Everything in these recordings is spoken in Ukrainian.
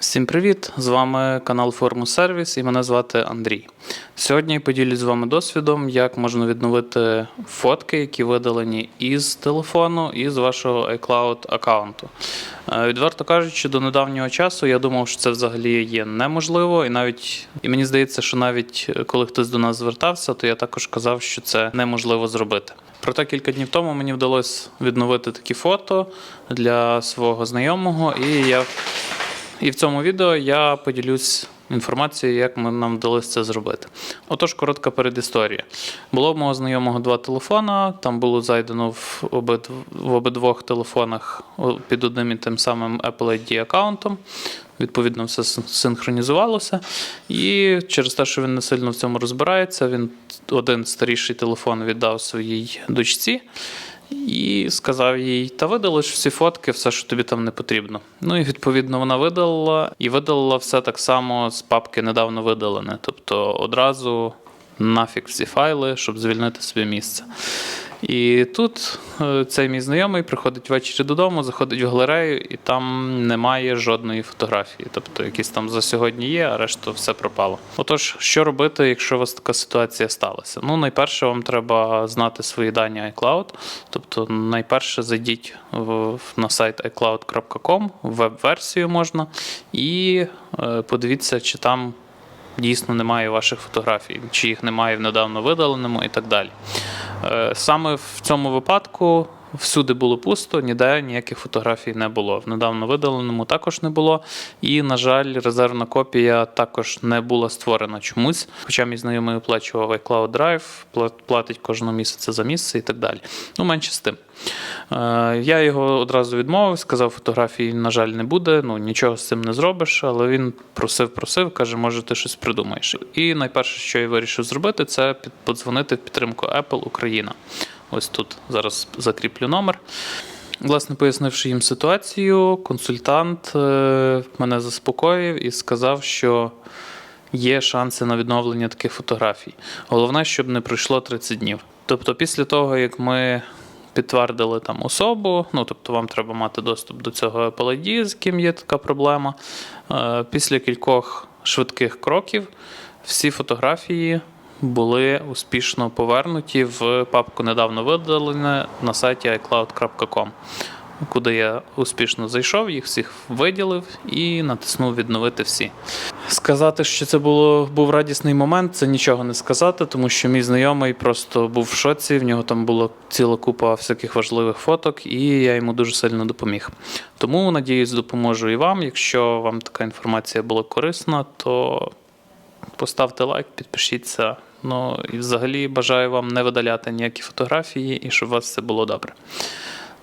Всім привіт! З вами канал Форму Сервіс і мене звати Андрій. Сьогодні я поділюсь з вами досвідом, як можна відновити фотки, які видалені із телефону і з вашого iCloud аккаунту. Е, Відверто кажучи, до недавнього часу я думав, що це взагалі є неможливо, і навіть і мені здається, що навіть е, коли хтось до нас звертався, то я також казав, що це неможливо зробити. Проте кілька днів тому мені вдалося відновити такі фото для свого знайомого, і я і в цьому відео я поділюсь інформацією, як нам вдалося це зробити. Отож, коротка передісторія. Було в мого знайомого два телефона, там було зайдено в, обид... в обидвох телефонах під одним і тим самим Apple ID аккаунтом. Відповідно, все синхронізувалося. І через те, що він не сильно в цьому розбирається, він один старіший телефон віддав своїй дочці. І сказав їй: та видалиш всі фотки, все, що тобі там не потрібно. Ну і відповідно вона видалила, і видалила все так само з папки недавно видалене. Тобто одразу нафік всі файли, щоб звільнити собі місце. І тут е, цей мій знайомий приходить ввечері додому, заходить в галерею, і там немає жодної фотографії. Тобто якісь там за сьогодні є, а решта все пропало. Отож, що робити, якщо у вас така ситуація сталася? Ну, найперше, вам треба знати свої дані iCloud. Тобто, найперше зайдіть на сайт iCloud.com, веб-версію можна, і е, подивіться, чи там дійсно немає ваших фотографій, чи їх немає в недавно видаленому і так далі. Е, Саме в цьому випадку всюди було пусто, ніде ніяких фотографій не було. В недавно видаленому також не було. І, на жаль, резервна копія також не була створена чомусь. Хоча мій знайомий оплачував iCloud Drive, пла- платить кожного місяця за місце і так далі. Ну, менше з тим. Е, Я його одразу відмовив, сказав, фотографій, на жаль, не буде. Ну нічого з цим не зробиш, але він просив, просив, каже, може, ти щось придумаєш. І найперше, що я вирішив зробити, це подзвонити в підтримку Apple Україна. Ось тут зараз закріплю номер. Власне, пояснивши їм ситуацію, консультант е, мене заспокоїв і сказав, що є шанси на відновлення таких фотографій. Головне, щоб не пройшло 30 днів. Тобто, після того, як ми підтвердили там особу, ну тобто вам треба мати доступ до цього ID, з ким є така проблема. е, Після кількох швидких кроків всі фотографії були успішно повернуті в папку недавно видалене на сайті iCloud.com, куди я успішно зайшов, їх всіх виділив і натиснув відновити всі. Сказати, що це було був радісний момент, це нічого не сказати, тому що мій знайомий просто був в шоці. В нього там була ціла купа всяких важливих фоток, і я йому дуже сильно допоміг. Тому, надіюсь, допоможу і вам. Якщо вам така інформація була корисна, то поставте лайк, підпишіться. Ну і взагалі бажаю вам не видаляти ніякі фотографії і щоб у вас все було добре.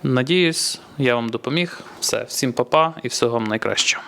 Надіюсь, я вам допоміг. Все, всім па-па і всього вам найкращого.